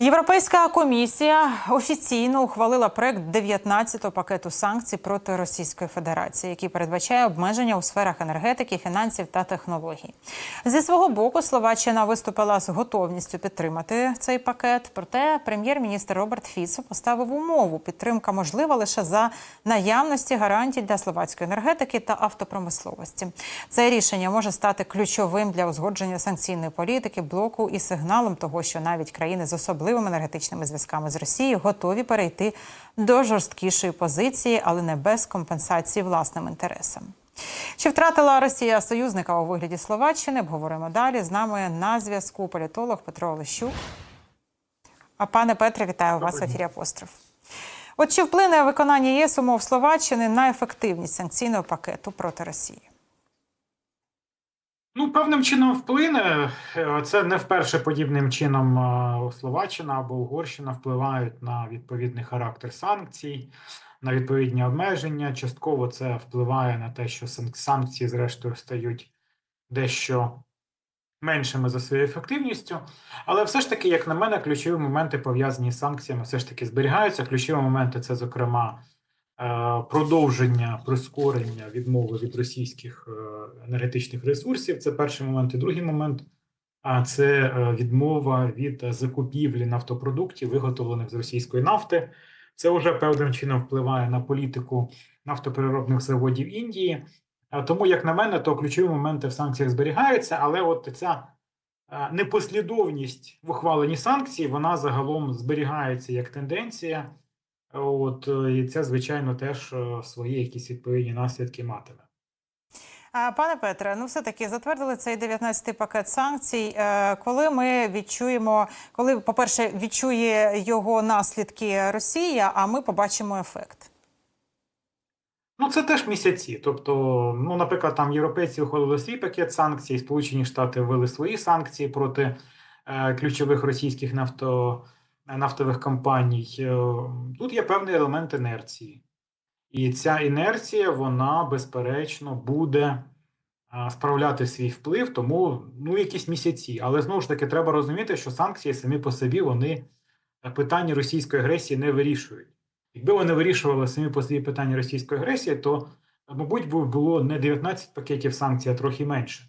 Європейська комісія офіційно ухвалила проект 19-го пакету санкцій проти Російської Федерації, який передбачає обмеження у сферах енергетики, фінансів та технологій. Зі свого боку, Словаччина виступила з готовністю підтримати цей пакет. Проте прем'єр-міністр Роберт Фіцо поставив умову: підтримка можлива лише за наявності гарантій для словацької енергетики та автопромисловості. Це рішення може стати ключовим для узгодження санкційної політики блоку і сигналом того, що навіть країни з особливими енергетичними зв'язками з Росією готові перейти до жорсткішої позиції, але не без компенсації власним інтересам. Чи втратила Росія союзника у вигляді Словаччини? Обговоримо далі. З нами на зв'язку політолог Петро Олещук. А пане Петре, вітаю вас в ефірі Апостроф. От чи вплине виконання ЄС умов Словаччини на ефективність санкційного пакету проти Росії? Ну, певним чином вплине. Е, Це не вперше подібним чином е, Словаччина або Угорщина впливають на відповідний характер санкцій, на відповідні обмеження. Частково це впливає на те, що санкції, зрештою, стають дещо меншими за своєю ефективністю. Але все ж таки, як на мене, ключові моменти пов'язані з санкціями все ж таки зберігаються. Ключові моменти це, зокрема, продовження прискорення відмови від російських е, енергетичних ресурсів. Це перший момент. І другий момент а це е, відмова від е, закупівлі нафтопродуктів, виготовлених з російської нафти. Це вже певним чином впливає на політику нафтопереробних заводів Індії. Тому, як на мене, то ключові моменти в санкціях зберігаються, але от ця е, непослідовність в ухваленні санкцій, вона загалом зберігається як тенденція. От е, і це, звичайно, теж е, свої якісь відповідні наслідки матиме. Пане Петре, ну все таки затвердили цей 19-й пакет санкцій. Е, Коли ми відчуємо, коли, по-перше, відчує його наслідки Росія, а ми побачимо ефект. Ну, це теж місяці. Тобто, ну, наприклад, там європейці ухвалили свій пакет санкцій, Сполучені Штати ввели свої санкції проти е, ключових російських нафто, нафтових компаній. Е, Тут є певний елемент інерції. І ця інерція, вона, безперечно, буде е, справляти свій вплив, тому ну, якісь місяці. Але знову ж таки, треба розуміти, що санкції самі по собі вони е, питання російської агресії не вирішують. Якби вони вирішували самі по собі питання російської агресії, то, мабуть, було не 19 пакетів санкцій, а трохи менше.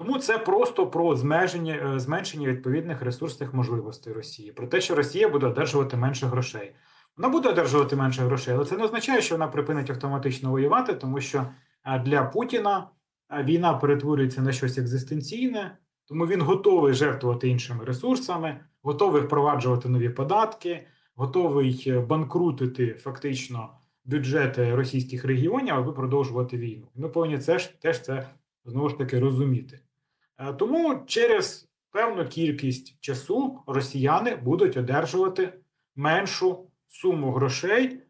Тому це просто про зменшення, е, зменшення відповідних ресурсних можливостей Росії, про те, що Росія буде одержувати менше грошей. Вона буде одержувати менше грошей, але це не означає, що вона припинить автоматично воювати, тому що е, для Путіна е, війна перетворюється на щось екзистенційне, тому він готовий жертвувати іншими ресурсами, готовий впроваджувати нові податки готовий банкрутити фактично бюджети російських регіонів, аби продовжувати війну. Ми повинні це ж теж це знову ж таки розуміти. Е, Тому через певну кількість часу росіяни будуть одержувати меншу суму грошей.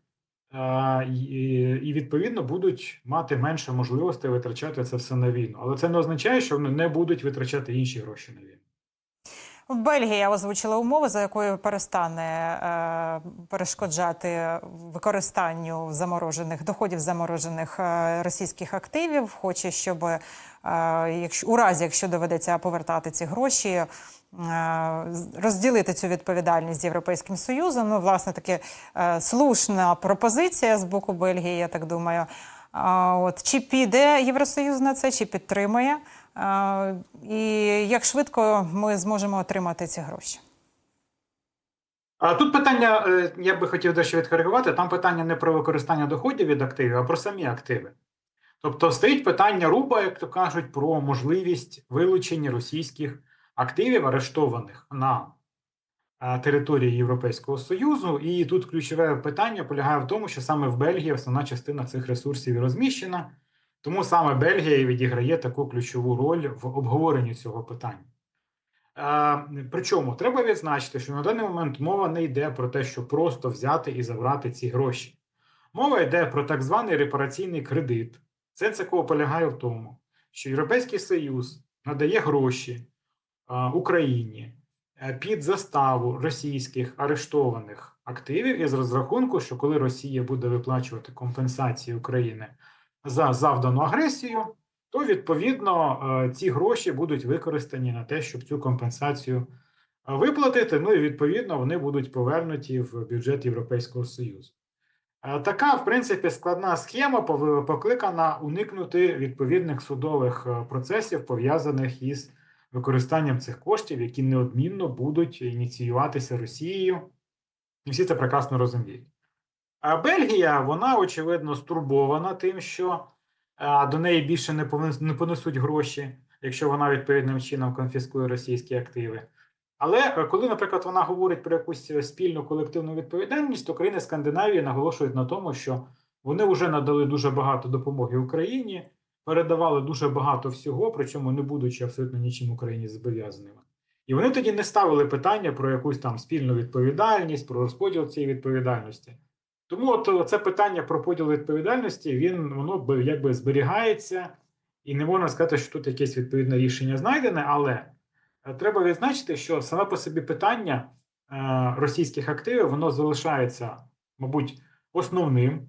е, І, і відповідно будуть мати менше можливостей витрачати це все на війну. Але це не означає, що вони не будуть витрачати інші гроші на війну. Бельгія озвучила умови, за якою перестане е, перешкоджати використанню заморожених доходів заморожених е, російських активів. Хоче, щоб е, якщо у разі, якщо доведеться повертати ці гроші, розділити цю відповідальність з європейським союзом. Ну, власне, таки слушна пропозиція з боку Бельгії, я так думаю. От чи піде Євросоюз на це, чи підтримує? І як швидко ми зможемо отримати ці гроші? А тут питання, е, я би хотів дещо відкоригувати, там питання не про використання доходів від активів, а про самі активи. Тобто стоїть питання руба, як то кажуть, про можливість вилучення російських активів, арештованих на е, території Європейського Союзу. І тут ключове питання полягає в тому, що саме в Бельгії основна частина цих ресурсів розміщена, тому саме Бельгія відіграє таку ключову роль в обговоренні цього питання. Причому треба відзначити, що на даний момент мова не йде про те, що просто взяти і забрати ці гроші. Мова йде про так званий репараційний кредит. Сенс якого полягає в тому, що Європейський Союз надає гроші Україні е, під заставу російських арештованих активів із розрахунку, що коли Росія буде виплачувати компенсації України за завдану агресію, то відповідно е, ці гроші будуть використані на те, щоб цю компенсацію виплатити. Ну і відповідно вони будуть повернуті в бюджет Європейського Союзу. Е, Така, в принципі, складна схема покликана уникнути відповідних судових е, процесів, пов'язаних із використанням цих коштів, які неодмінно будуть ініціюватися Росією. І всі це прекрасно розуміють. А Бельгія, вона, очевидно, стурбована тим, що е, до неї більше не не понесуть гроші, якщо вона відповідним чином конфіскує російські активи. Але е, коли, наприклад, вона говорить про якусь е, спільну колективну відповідальність, то країни Скандинавії наголошують на тому, що вони вже надали дуже багато допомоги Україні, передавали дуже багато всього, причому не будучи абсолютно нічим Україні зобов'язаними. І вони тоді не ставили питання про якусь там спільну відповідальність, про розподіл цієї відповідальності. Тому от це питання про поділ відповідальності, він воно би якби зберігається, і не можна сказати, що тут якесь відповідне рішення знайдене, але е, треба відзначити, що саме по собі питання е, російських активів воно залишається, мабуть, основним,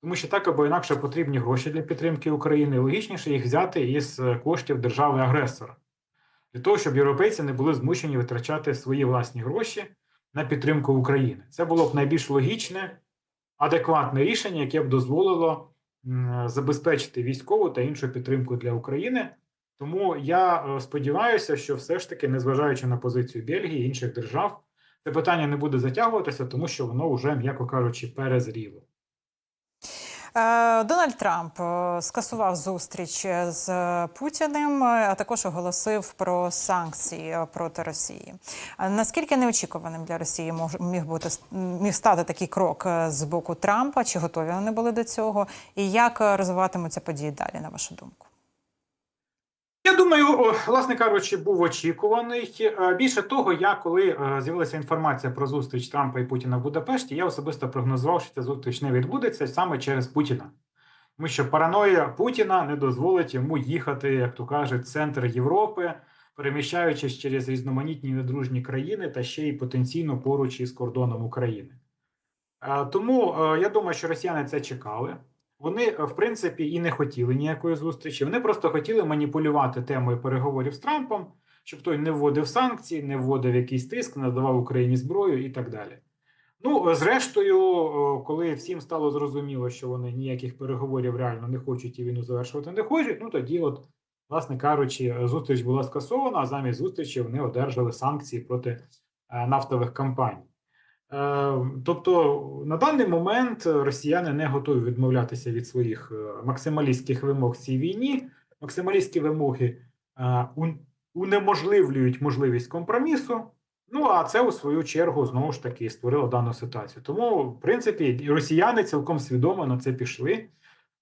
тому що так або інакше потрібні гроші для підтримки України. Логічніше їх взяти із е, коштів держави-агресора, для того, щоб європейці не були змушені витрачати свої власні гроші на підтримку України. Це було б найбільш логічне, адекватне рішення, яке б дозволило забезпечити військову та іншу підтримку для України. Тому я е, сподіваюся, що все ж таки, незважаючи на позицію Бельгії інших держав, це питання не буде затягуватися, тому що воно вже, м'яко кажучи, перезріло. Е, Дональд Трамп е, скасував зустріч з Путіним, е, а також оголосив про санкції е, проти Росії. Е, Наскільки неочікуваним для Росії міг бути міг стати такий крок е, з боку Трампа? Чи готові вони були до цього? І як е, розвиватимуться події далі, на вашу думку? Я думаю, власне кажучи, був очікуваний. Е, Більше того, я коли е, з'явилася інформація про зустріч Трампа і Путіна в Будапешті, я особисто прогнозував, що ця зустріч не відбудеться саме через Путіна. Тому що параноя Путіна не дозволить йому їхати, як то кажуть, центр Європи, переміщаючись через різноманітні недружні країни та ще й потенційно поруч із кордоном України. Е, Тому я думаю, що росіяни це чекали. Вони, е, в принципі, і не хотіли ніякої зустрічі. Вони просто хотіли маніпулювати темою переговорів з Трампом, щоб той не вводив санкції, не вводив якийсь тиск, надавав Україні зброю і так далі. Ну, е, зрештою, е, коли всім стало зрозуміло, що вони ніяких переговорів реально не хочуть і війну завершувати не хочуть, ну тоді, от, власне кажучи, зустріч була скасована, а замість зустрічі вони одержали санкції проти нафтових компаній. Е, Тобто на даний момент росіяни не готові відмовлятися від своїх е, максималістських вимог в цій війні. Максималістські вимоги е, унеможливлюють можливість компромісу. Ну а це у свою чергу знову ж таки створило дану ситуацію. Тому, в принципі, росіяни цілком свідомо на це пішли,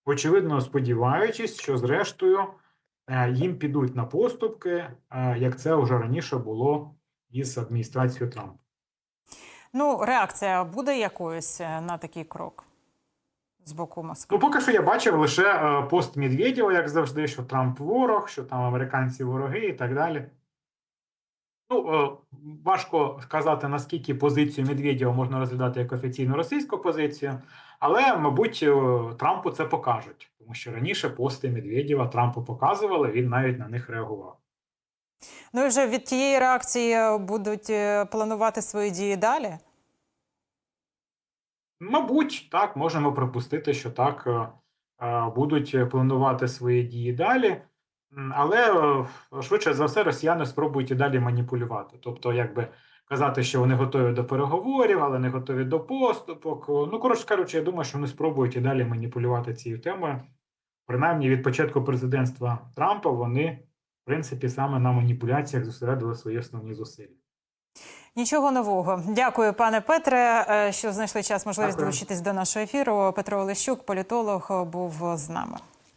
очевидно, сподіваючись, що зрештою їм підуть на поступки, як це вже раніше було із адміністрацією Трампа. Ну, реакція буде якоюсь е, на такий крок з боку Москви? Ну, поки що я бачив лише е, пост Медведєва, як завжди, що Трамп ворог, що там американці вороги і так далі. Ну, е, важко сказати, наскільки позицію Медведєва можна розглядати як офіційну російську позицію, але, мабуть, Трампу це покажуть, тому що раніше пости Медведєва Трампу показували, він навіть на них реагував. Ну і вже від тієї реакції будуть планувати свої дії далі. Мабуть, так, можемо припустити, що так е, е, будуть планувати свої дії далі. Але е, швидше за все росіяни спробують і далі маніпулювати. Тобто, якби казати, що вони готові до переговорів, але не готові до поступок. Ну, коротше кажучи, я думаю, що вони спробують і далі маніпулювати цією темою. Принаймні, від початку президентства Трампа вони, в принципі, саме на маніпуляціях зосередили свої основні зусилля. Нічого нового. Дякую, пане Петре, е, що знайшли час можливість долучитись до нашого ефіру. Петро Олещук, політолог, був з нами.